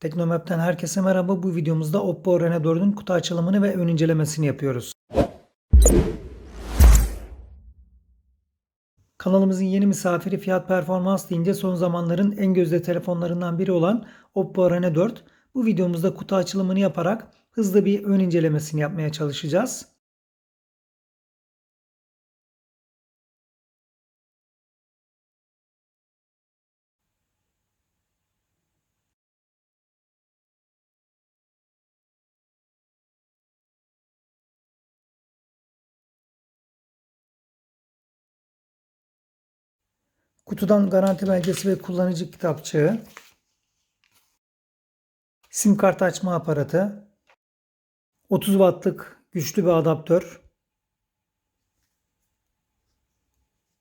Teknomap'ten herkese merhaba. Bu videomuzda Oppo Reno 4'ün kutu açılımını ve ön incelemesini yapıyoruz. Kanalımızın yeni misafiri fiyat performans deyince son zamanların en gözde telefonlarından biri olan Oppo Reno 4. Bu videomuzda kutu açılımını yaparak hızlı bir ön incelemesini yapmaya çalışacağız. Kutudan garanti belgesi ve kullanıcı kitapçığı, sim kart açma aparatı, 30 wattlık güçlü bir adaptör.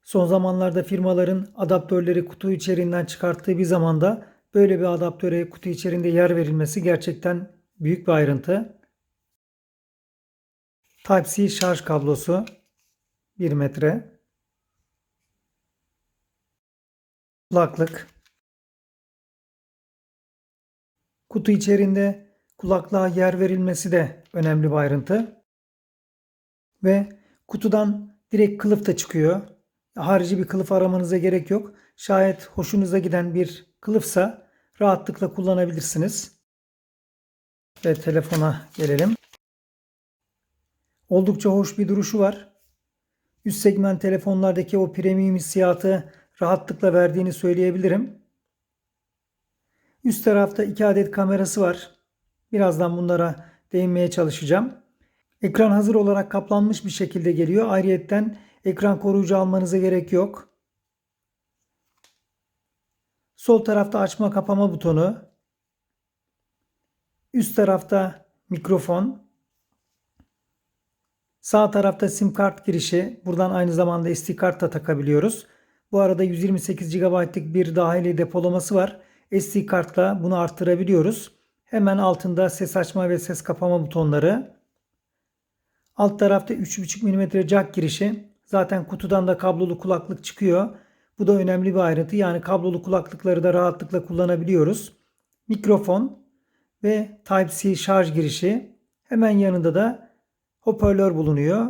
Son zamanlarda firmaların adaptörleri kutu içeriğinden çıkarttığı bir zamanda böyle bir adaptöre kutu içerisinde yer verilmesi gerçekten büyük bir ayrıntı. Type-C şarj kablosu 1 metre. Kulaklık. Kutu içerisinde kulaklığa yer verilmesi de önemli bir ayrıntı. Ve kutudan direkt kılıf da çıkıyor. Harici bir kılıf aramanıza gerek yok. Şayet hoşunuza giden bir kılıfsa rahatlıkla kullanabilirsiniz. Ve telefona gelelim. Oldukça hoş bir duruşu var. Üst segment telefonlardaki o premium hissiyatı rahatlıkla verdiğini söyleyebilirim. Üst tarafta iki adet kamerası var. Birazdan bunlara değinmeye çalışacağım. Ekran hazır olarak kaplanmış bir şekilde geliyor. Ayrıyetten ekran koruyucu almanıza gerek yok. Sol tarafta açma kapama butonu. Üst tarafta mikrofon. Sağ tarafta sim kart girişi. Buradan aynı zamanda SD kart da takabiliyoruz. Bu arada 128 GB'lık bir dahili depolaması var. SD kartla bunu arttırabiliyoruz. Hemen altında ses açma ve ses kapama butonları. Alt tarafta 3.5 mm jack girişi. Zaten kutudan da kablolu kulaklık çıkıyor. Bu da önemli bir ayrıntı. Yani kablolu kulaklıkları da rahatlıkla kullanabiliyoruz. Mikrofon ve Type-C şarj girişi. Hemen yanında da hoparlör bulunuyor.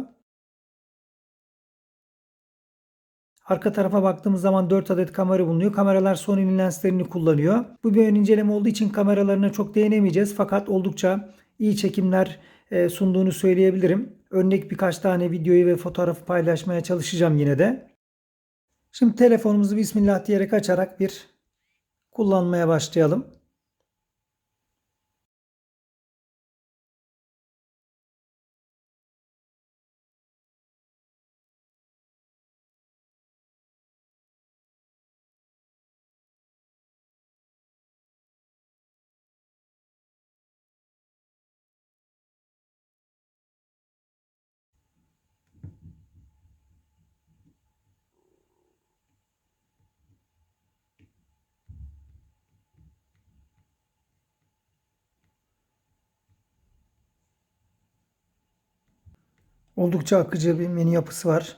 Arka tarafa baktığımız zaman 4 adet kamera bulunuyor. Kameralar Sony'nin lenslerini kullanıyor. Bu bir ön inceleme olduğu için kameralarına çok değinemeyeceğiz. Fakat oldukça iyi çekimler e, sunduğunu söyleyebilirim. Örnek birkaç tane videoyu ve fotoğrafı paylaşmaya çalışacağım yine de. Şimdi telefonumuzu Bismillah diyerek açarak bir kullanmaya başlayalım. Oldukça akıcı bir menü yapısı var.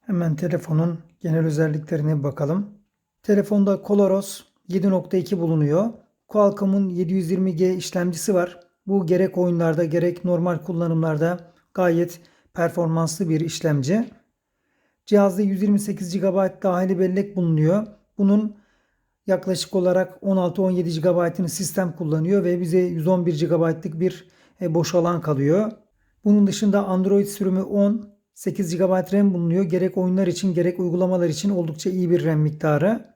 Hemen telefonun genel özelliklerine bakalım. Telefonda Coloros 7.2 bulunuyor. Qualcomm'un 720G işlemcisi var. Bu gerek oyunlarda gerek normal kullanımlarda gayet performanslı bir işlemci. Cihazda 128 GB dahili bellek bulunuyor. Bunun yaklaşık olarak 16-17 GB'ını sistem kullanıyor ve bize 111 GB'lık bir e, boş alan kalıyor. Bunun dışında Android sürümü 10, 8 GB RAM bulunuyor. Gerek oyunlar için gerek uygulamalar için oldukça iyi bir RAM miktarı.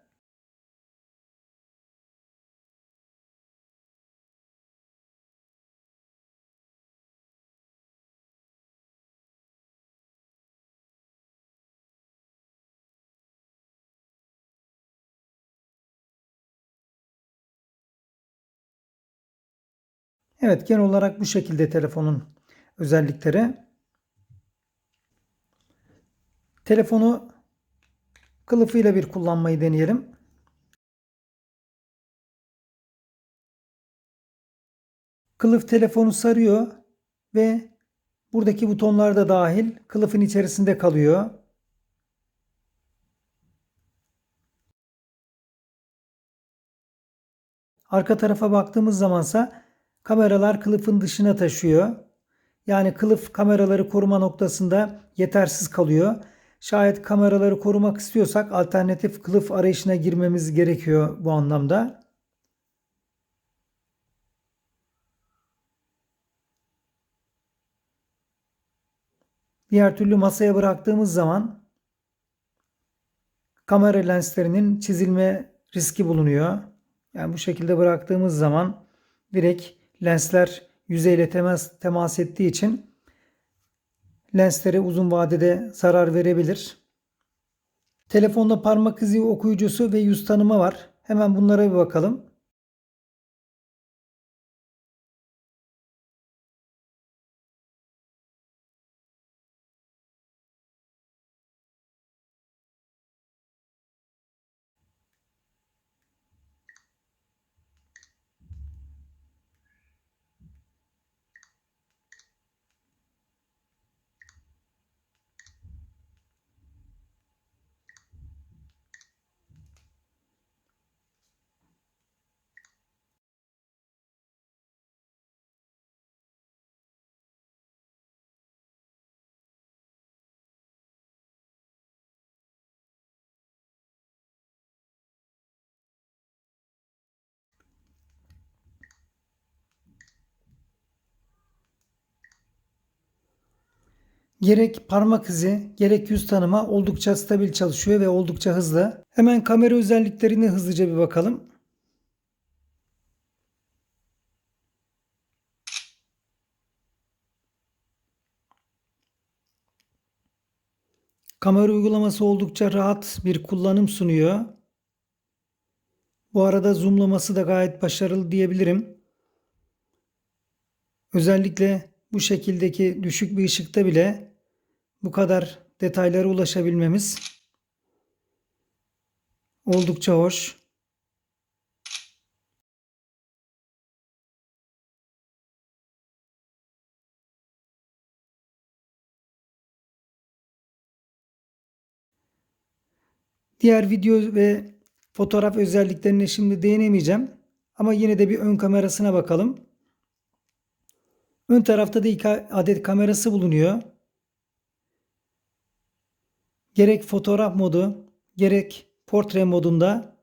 Evet genel olarak bu şekilde telefonun özellikleri. Telefonu kılıfıyla bir kullanmayı deneyelim. Kılıf telefonu sarıyor ve buradaki butonlar da dahil kılıfın içerisinde kalıyor. Arka tarafa baktığımız zamansa kameralar kılıfın dışına taşıyor. Yani kılıf kameraları koruma noktasında yetersiz kalıyor. Şayet kameraları korumak istiyorsak alternatif kılıf arayışına girmemiz gerekiyor bu anlamda. Diğer türlü masaya bıraktığımız zaman kamera lenslerinin çizilme riski bulunuyor. Yani bu şekilde bıraktığımız zaman direkt lensler yüzeyle temas, temas ettiği için lenslere uzun vadede zarar verebilir. Telefonda parmak izi okuyucusu ve yüz tanıma var. Hemen bunlara bir bakalım. Gerek parmak izi gerek yüz tanıma oldukça stabil çalışıyor ve oldukça hızlı. Hemen kamera özelliklerine hızlıca bir bakalım. Kamera uygulaması oldukça rahat bir kullanım sunuyor. Bu arada zoomlaması da gayet başarılı diyebilirim. Özellikle bu şekildeki düşük bir ışıkta bile bu kadar detaylara ulaşabilmemiz oldukça hoş. Diğer video ve fotoğraf özelliklerine şimdi değinemeyeceğim. Ama yine de bir ön kamerasına bakalım. Ön tarafta da iki adet kamerası bulunuyor. Gerek fotoğraf modu gerek portre modunda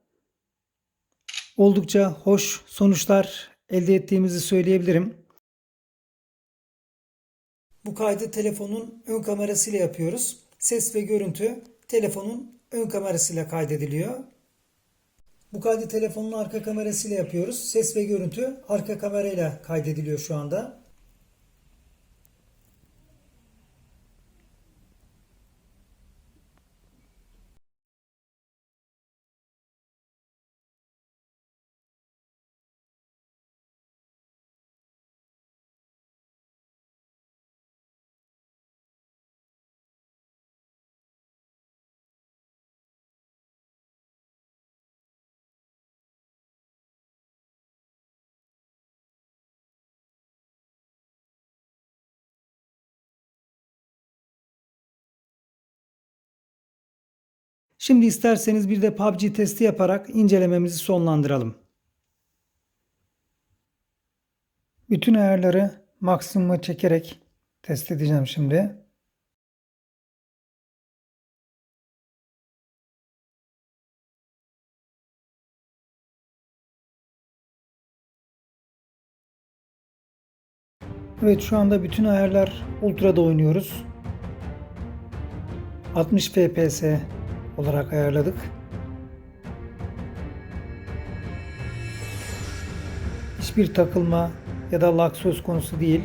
oldukça hoş sonuçlar elde ettiğimizi söyleyebilirim. Bu kaydı telefonun ön kamerasıyla yapıyoruz. Ses ve görüntü telefonun ön kamerasıyla kaydediliyor. Bu kaydı telefonun arka kamerasıyla yapıyoruz. Ses ve görüntü arka kamerayla kaydediliyor şu anda. Şimdi isterseniz bir de PUBG testi yaparak incelememizi sonlandıralım. Bütün ayarları maksimuma çekerek test edeceğim şimdi. Evet şu anda bütün ayarlar ultra'da oynuyoruz. 60 fps olarak ayarladık. Hiçbir takılma ya da lag söz konusu değil.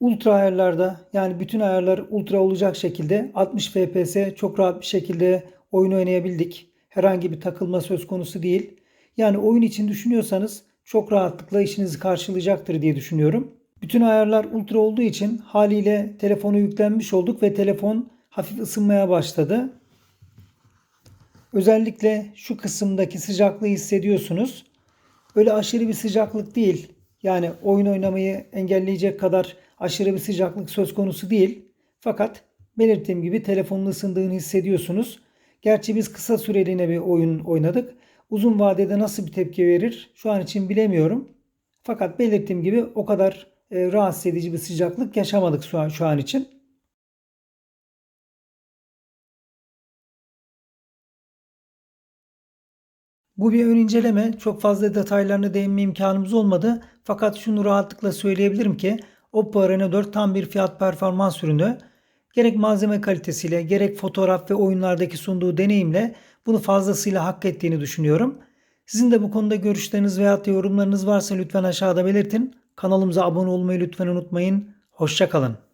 Ultra ayarlarda yani bütün ayarlar ultra olacak şekilde 60 FPS çok rahat bir şekilde oyun oynayabildik. Herhangi bir takılma söz konusu değil. Yani oyun için düşünüyorsanız çok rahatlıkla işinizi karşılayacaktır diye düşünüyorum. Bütün ayarlar ultra olduğu için haliyle telefonu yüklenmiş olduk ve telefon hafif ısınmaya başladı. Özellikle şu kısımdaki sıcaklığı hissediyorsunuz. Öyle aşırı bir sıcaklık değil. Yani oyun oynamayı engelleyecek kadar aşırı bir sıcaklık söz konusu değil. Fakat belirttiğim gibi telefonun ısındığını hissediyorsunuz. Gerçi biz kısa süreliğine bir oyun oynadık. Uzun vadede nasıl bir tepki verir şu an için bilemiyorum. Fakat belirttiğim gibi o kadar e, rahatsız edici bir sıcaklık yaşamadık şu an, şu an için. Bu bir ön inceleme. Çok fazla detaylarına değinme imkanımız olmadı. Fakat şunu rahatlıkla söyleyebilirim ki Oppo Reno 4 tam bir fiyat performans ürünü. Gerek malzeme kalitesiyle gerek fotoğraf ve oyunlardaki sunduğu deneyimle bunu fazlasıyla hak ettiğini düşünüyorum. Sizin de bu konuda görüşleriniz veya yorumlarınız varsa lütfen aşağıda belirtin. Kanalımıza abone olmayı lütfen unutmayın. Hoşçakalın.